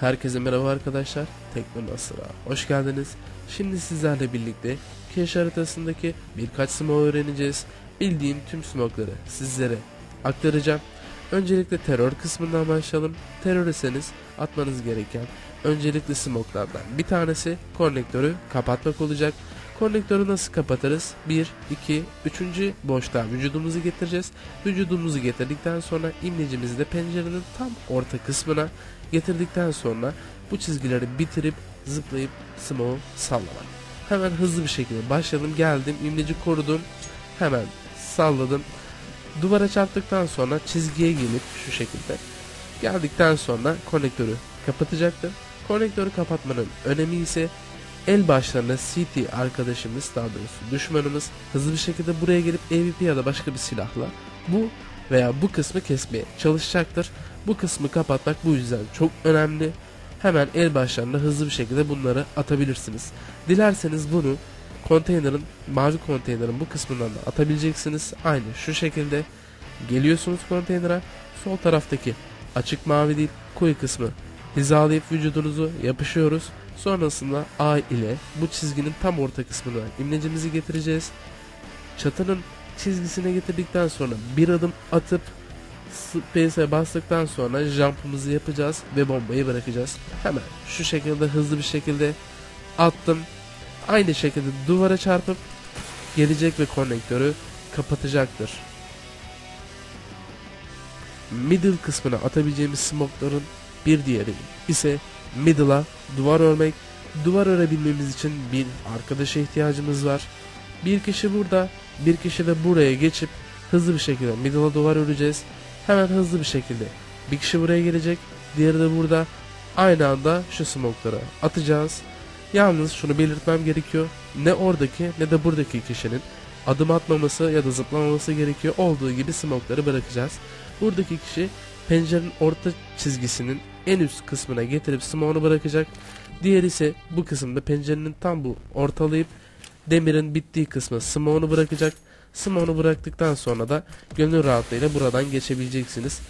Herkese merhaba arkadaşlar. Teknomaster'a hoş geldiniz. Şimdi sizlerle birlikte cache haritasındaki birkaç smoke öğreneceğiz. Bildiğim tüm smoke'ları sizlere aktaracağım. Öncelikle terör kısmından başlayalım. Terör iseniz atmanız gereken öncelikli smoke'lardan bir tanesi konnektörü kapatmak olacak. Konnektörü nasıl kapatırız? 1, 2, 3. boşluğa vücudumuzu getireceğiz. Vücudumuzu getirdikten sonra imlecimizi de pencerenin tam orta kısmına getirdikten sonra bu çizgileri bitirip zıplayıp smoke sallamak. Hemen hızlı bir şekilde başladım. Geldim imleci korudum. Hemen salladım. Duvara çarptıktan sonra çizgiye gelip şu şekilde geldikten sonra konektörü kapatacaktım. Konektörü kapatmanın önemi ise el başlarına CT arkadaşımız daha doğrusu düşmanımız hızlı bir şekilde buraya gelip AVP ya da başka bir silahla bu veya bu kısmı kesmeye çalışacaktır. Bu kısmı kapatmak bu yüzden çok önemli. Hemen el başlarında hızlı bir şekilde bunları atabilirsiniz. Dilerseniz bunu konteynerin mavi konteynerin bu kısmından da atabileceksiniz. Aynı şu şekilde geliyorsunuz konteynere sol taraftaki açık mavi değil koyu kısmı hizalayıp vücudunuzu yapışıyoruz. Sonrasında A ile bu çizginin tam orta kısmına imlecimizi getireceğiz. Çatının çizgisine getirdikten sonra bir adım atıp space'e bastıktan sonra jump'ımızı yapacağız ve bombayı bırakacağız. Hemen şu şekilde hızlı bir şekilde attım. Aynı şekilde duvara çarpıp gelecek ve konnektörü kapatacaktır. Middle kısmına atabileceğimiz smoke'ların bir diğeri ise middle'a duvar örmek. Duvar örebilmemiz için bir arkadaşa ihtiyacımız var. Bir kişi burada, bir kişi de buraya geçip hızlı bir şekilde middle'a duvar öreceğiz. Hemen hızlı bir şekilde bir kişi buraya gelecek, diğeri de burada. Aynı anda şu smoke'ları atacağız. Yalnız şunu belirtmem gerekiyor. Ne oradaki ne de buradaki kişinin adım atmaması ya da zıplamaması gerekiyor. Olduğu gibi smoke'ları bırakacağız. Buradaki kişi pencerenin orta çizgisinin en üst kısmına getirip smoke'unu bırakacak. Diğeri ise bu kısımda pencerenin tam bu ortalayıp demirin bittiği kısmı smoke'unu bırakacak. Smoke'unu bıraktıktan sonra da gönül rahatlığıyla buradan geçebileceksiniz.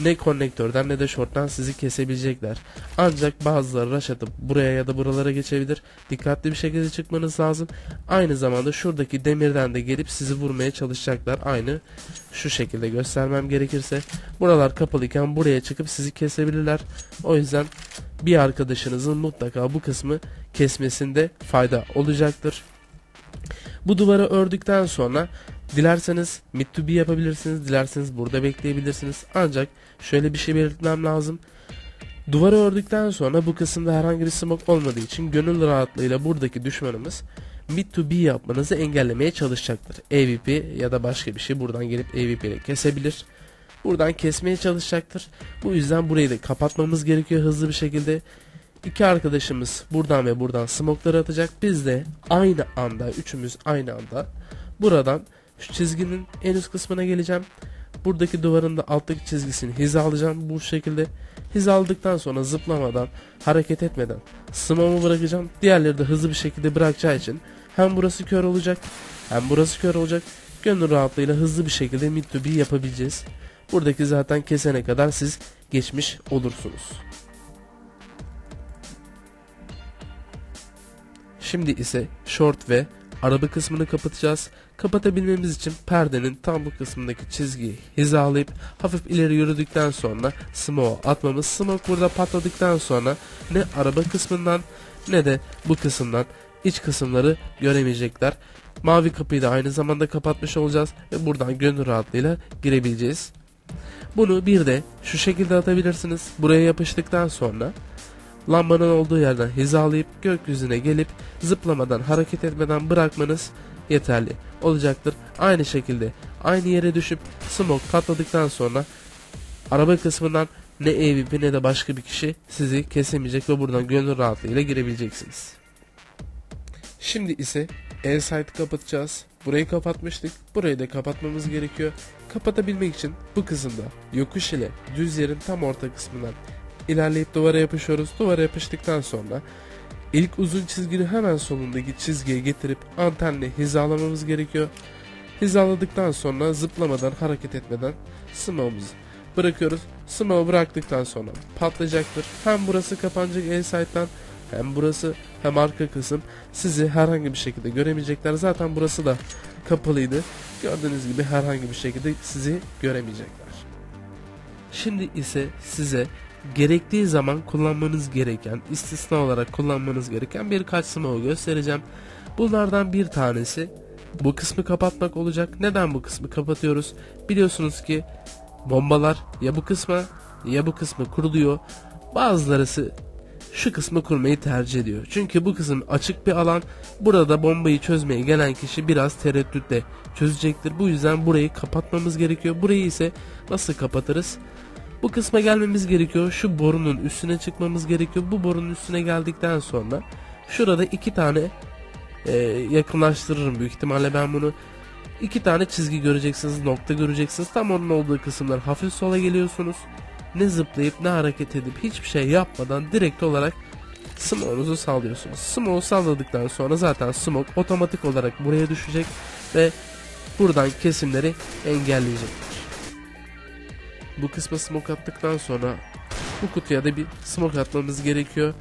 Ne konnektörden ne de short'tan sizi kesebilecekler. Ancak bazıları rush atıp buraya ya da buralara geçebilir. Dikkatli bir şekilde çıkmanız lazım. Aynı zamanda şuradaki demirden de gelip sizi vurmaya çalışacaklar. Aynı şu şekilde göstermem gerekirse. Buralar kapalıyken buraya çıkıp sizi kesebilirler. O yüzden bir arkadaşınızın mutlaka bu kısmı kesmesinde fayda olacaktır. Bu duvarı ördükten sonra dilerseniz mid to be yapabilirsiniz, dilerseniz burada bekleyebilirsiniz. Ancak şöyle bir şey belirtmem lazım. Duvarı ördükten sonra bu kısımda herhangi bir smoke olmadığı için gönül rahatlığıyla buradaki düşmanımız mid to be yapmanızı engellemeye çalışacaktır. AVP ya da başka bir şey buradan gelip AVP ile kesebilir. Buradan kesmeye çalışacaktır. Bu yüzden burayı da kapatmamız gerekiyor hızlı bir şekilde. İki arkadaşımız buradan ve buradan smoke'ları atacak. Biz de aynı anda, üçümüz aynı anda buradan şu çizginin en üst kısmına geleceğim. Buradaki duvarın da alttaki çizgisini hizalayacağım bu şekilde. Hizaladıktan sonra zıplamadan, hareket etmeden smoke'u bırakacağım. Diğerleri de hızlı bir şekilde bırakacağı için hem burası kör olacak hem burası kör olacak. Gönül rahatlığıyla hızlı bir şekilde mid to be yapabileceğiz. Buradaki zaten kesene kadar siz geçmiş olursunuz. Şimdi ise short ve araba kısmını kapatacağız. Kapatabilmemiz için perdenin tam bu kısmındaki çizgiyi hizalayıp hafif ileri yürüdükten sonra smoke atmamız. Smoke burada patladıktan sonra ne araba kısmından ne de bu kısımdan iç kısımları göremeyecekler. Mavi kapıyı da aynı zamanda kapatmış olacağız ve buradan gönül rahatlığıyla girebileceğiz. Bunu bir de şu şekilde atabilirsiniz. Buraya yapıştıktan sonra lambanın olduğu yerden hizalayıp gökyüzüne gelip zıplamadan hareket etmeden bırakmanız yeterli olacaktır. Aynı şekilde aynı yere düşüp smoke katladıktan sonra araba kısmından ne AVP ne de başka bir kişi sizi kesemeyecek ve buradan gönül rahatlığıyla girebileceksiniz. Şimdi ise site'ı kapatacağız. Burayı kapatmıştık. Burayı da kapatmamız gerekiyor. Kapatabilmek için bu kısımda yokuş ile düz yerin tam orta kısmından ilerleyip duvara yapışıyoruz. Duvara yapıştıktan sonra ilk uzun çizginin hemen solundaki çizgiye getirip antenle hizalamamız gerekiyor. Hizaladıktan sonra zıplamadan hareket etmeden smoke'umuzu bırakıyoruz. Smoke bıraktıktan sonra patlayacaktır. Hem burası kapanacak el site'den hem burası hem arka kısım sizi herhangi bir şekilde göremeyecekler. Zaten burası da kapalıydı. Gördüğünüz gibi herhangi bir şekilde sizi göremeyecekler. Şimdi ise size gerektiği zaman kullanmanız gereken, istisna olarak kullanmanız gereken birkaç smoke göstereceğim. Bunlardan bir tanesi bu kısmı kapatmak olacak. Neden bu kısmı kapatıyoruz? Biliyorsunuz ki bombalar ya bu kısma ya bu kısmı kuruluyor. Bazıları şu kısmı kurmayı tercih ediyor. Çünkü bu kısım açık bir alan. Burada bombayı çözmeye gelen kişi biraz tereddütle çözecektir. Bu yüzden burayı kapatmamız gerekiyor. Burayı ise nasıl kapatırız? Bu kısma gelmemiz gerekiyor. Şu borunun üstüne çıkmamız gerekiyor. Bu borunun üstüne geldikten sonra şurada iki tane e, yakınlaştırırım büyük ihtimalle ben bunu. iki tane çizgi göreceksiniz, nokta göreceksiniz. Tam onun olduğu kısımlar hafif sola geliyorsunuz. Ne zıplayıp ne hareket edip hiçbir şey yapmadan direkt olarak smoke'unuzu sallıyorsunuz. Smoke'u salladıktan sonra zaten smoke otomatik olarak buraya düşecek ve buradan kesimleri engelleyecektir. Bu kısma smoke attıktan sonra bu kutuya da bir smoke atmamız gerekiyor.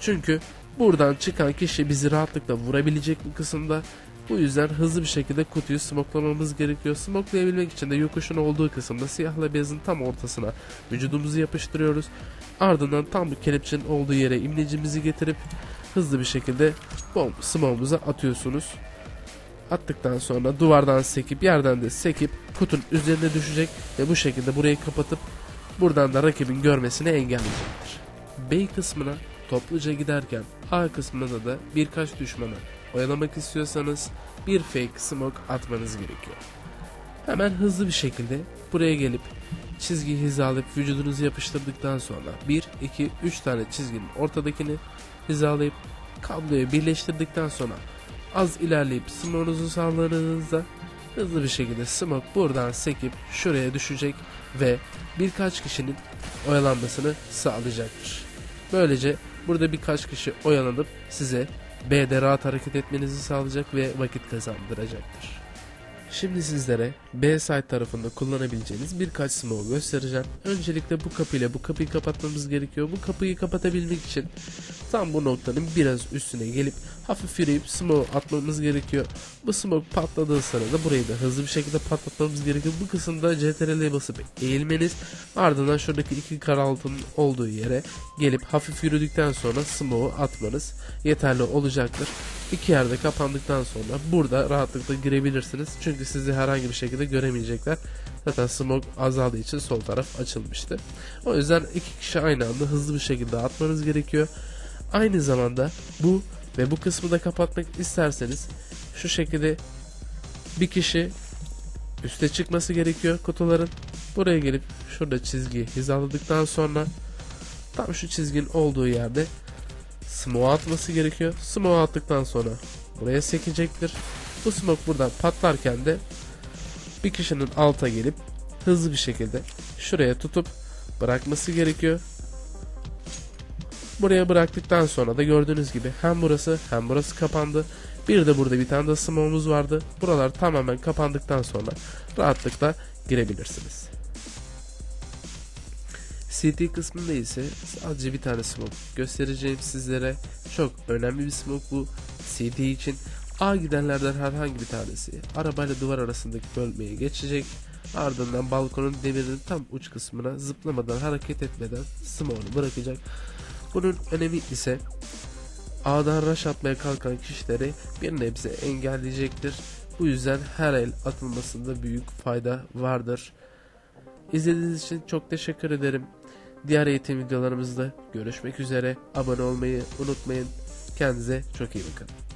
Çünkü buradan çıkan kişi bizi rahatlıkla vurabilecek bu kısımda. Bu yüzden hızlı bir şekilde kutuyu smoklamamız gerekiyor. Smoklayabilmek için de yokuşun olduğu kısımda siyahla beyazın tam ortasına vücudumuzu yapıştırıyoruz. Ardından tam bu kelepçenin olduğu yere imlecimizi getirip hızlı bir şekilde bom smoke'umuza atıyorsunuz. Attıktan sonra duvardan sekip yerden de sekip kutun üzerine düşecek ve bu şekilde burayı kapatıp buradan da rakibin görmesini engelleyecektir. B kısmına topluca giderken A kısmına da birkaç düşmanı oyalamak istiyorsanız bir fake smoke atmanız gerekiyor. Hemen hızlı bir şekilde buraya gelip çizgi hizalayıp vücudunuzu yapıştırdıktan sonra 1, 2, 3 tane çizginin ortadakini hizalayıp kabloya birleştirdikten sonra az ilerleyip smoke'unuzu salladığınızda hızlı bir şekilde smoke buradan sekip şuraya düşecek ve birkaç kişinin oyalanmasını sağlayacaktır. Böylece burada birkaç kişi oyalanıp size B'de rahat hareket etmenizi sağlayacak ve vakit kazandıracaktır. Şimdi sizlere B site tarafında kullanabileceğiniz birkaç smoke göstereceğim. Öncelikle bu kapıyla bu kapıyı kapatmamız gerekiyor. Bu kapıyı kapatabilmek için tam bu noktanın biraz üstüne gelip hafif yürüyüp smoke atmamız gerekiyor. Bu smoke patladığı sırada burayı da hızlı bir şekilde patlatmamız gerekiyor. Bu kısımda CTRL'ye basıp eğilmeniz ardından şuradaki iki kara altının olduğu yere gelip hafif yürüdükten sonra smoke'u atmanız yeterli olacaktır. İki yerde kapandıktan sonra burada rahatlıkla girebilirsiniz. Çünkü sizi herhangi bir şekilde göremeyecekler. Zaten smoke azaldığı için sol taraf açılmıştı. O yüzden iki kişi aynı anda hızlı bir şekilde atmanız gerekiyor. Aynı zamanda bu ve bu kısmı da kapatmak isterseniz şu şekilde bir kişi üste çıkması gerekiyor kutuların. Buraya gelip şurada çizgi hizaladıktan sonra tam şu çizginin olduğu yerde smoke atması gerekiyor. Smoke attıktan sonra buraya sekecektir. Bu smoke buradan patlarken de bir kişinin alta gelip hızlı bir şekilde şuraya tutup bırakması gerekiyor. Buraya bıraktıktan sonra da gördüğünüz gibi hem burası hem burası kapandı. Bir de burada bir tane de smoke'umuz vardı. Buralar tamamen kapandıktan sonra rahatlıkla girebilirsiniz. CT kısmında ise sadece bir tane smoke göstereceğim sizlere. Çok önemli bir smoke bu CT için. A gidenlerden herhangi bir tanesi arabayla duvar arasındaki bölmeye geçecek. Ardından balkonun demirinin tam uç kısmına zıplamadan hareket etmeden smoke'unu bırakacak. Bunun önemi ise A'dan rush atmaya kalkan kişileri bir nebze engelleyecektir. Bu yüzden her el atılmasında büyük fayda vardır. İzlediğiniz için çok teşekkür ederim. Diğer eğitim videolarımızda görüşmek üzere. Abone olmayı unutmayın. Kendinize çok iyi bakın.